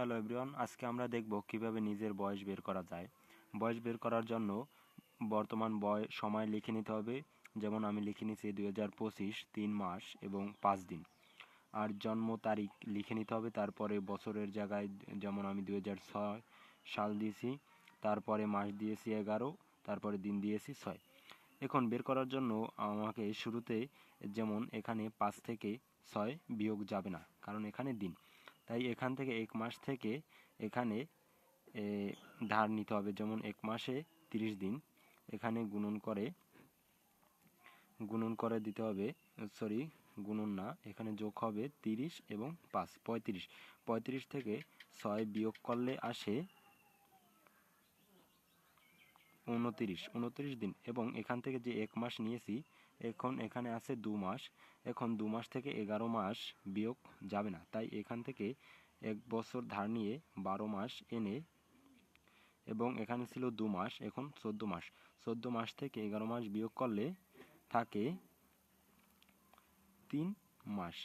Hello everyone, আজকে আমরা দেখব কীভাবে নিজের বয়স বের করা যায়। বয়স বের করার জন্য বর্তমান বয়, সময় লিখে নিতে হবে। যেমন আমি লিখে নিচ্ছি দুই হাজার পঁচিশ, তিন মাস এবং পাঁচ দিন। আর জন্ম তারিখ লিখে নিতে হবে, তারপরে বছরের জায়গায় যেমন আমি দুই হাজার ছয় সাল দিয়েছি, তারপরে মাস দিয়েছি এগারো, তারপরে দিন দিয়েছি ছয়। এখন বের করার জন্য আমাকে শুরুতে যেমন এখানে পাঁচ থেকে ছয় বিয়োগ যাবে না, কারণ এখানে দিন। তাই এখান থেকে এক মাস থেকে এখানে ধার নিতে হবে। যেমন এক মাসে তিরিশ দিন এখানে গুণন করে গুণন করে দিতে হবে, সরি, গুণন না, এখানে যোগ হবে তিরিশ এবং পাঁচ, পঁয়ত্রিশ। পঁয়ত্রিশ থেকে ছয় বিয়োগ করলে আসে উনতিরিশ উনতিরিশ দিন। এবং এখান থেকে যে এক মাস নিয়েছি, এখন এখানে আছে দু মাস। এখন দু মাস থেকে এগারো মাস বিয়োগ যাবে না। তাই এখান থেকে এক বছর ধার নিয়ে বারো মাস এনে এবং এখানে ছিল দু মাস, এখন চোদ্দ মাস। চোদ্দ মাস থেকে এগারো মাস বিয়োগ করলে থাকে তিন মাস।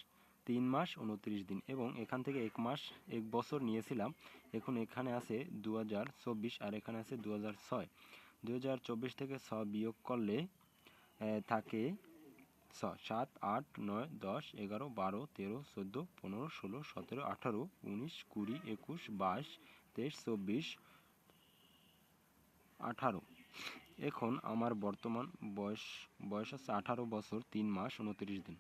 তিন মাস উনত্রিশ দিন। এবং এখান থেকে এক মাস, এক বছর নিয়েছিলাম। এখন এখানে আছে দু হাজার চব্বিশ আর এখানে আছে দু হাজার ছয়। দু হাজার চব্বিশ থেকে ছ বিয়োগ করলে থাকে ছ, সাত, আট, নয়, দশ, এগারো, বারো, তেরো, চোদ্দ, পনেরো, ষোলো, সতেরো, আঠারো, উনিশ, কুড়ি, একুশ, বাইশ, তেইশ, চব্বিশ, আঠারো। এখন আমার বর্তমান বয়স বয়স হচ্ছে আঠারো বছর, তিন মাস, উনত্রিশ দিন।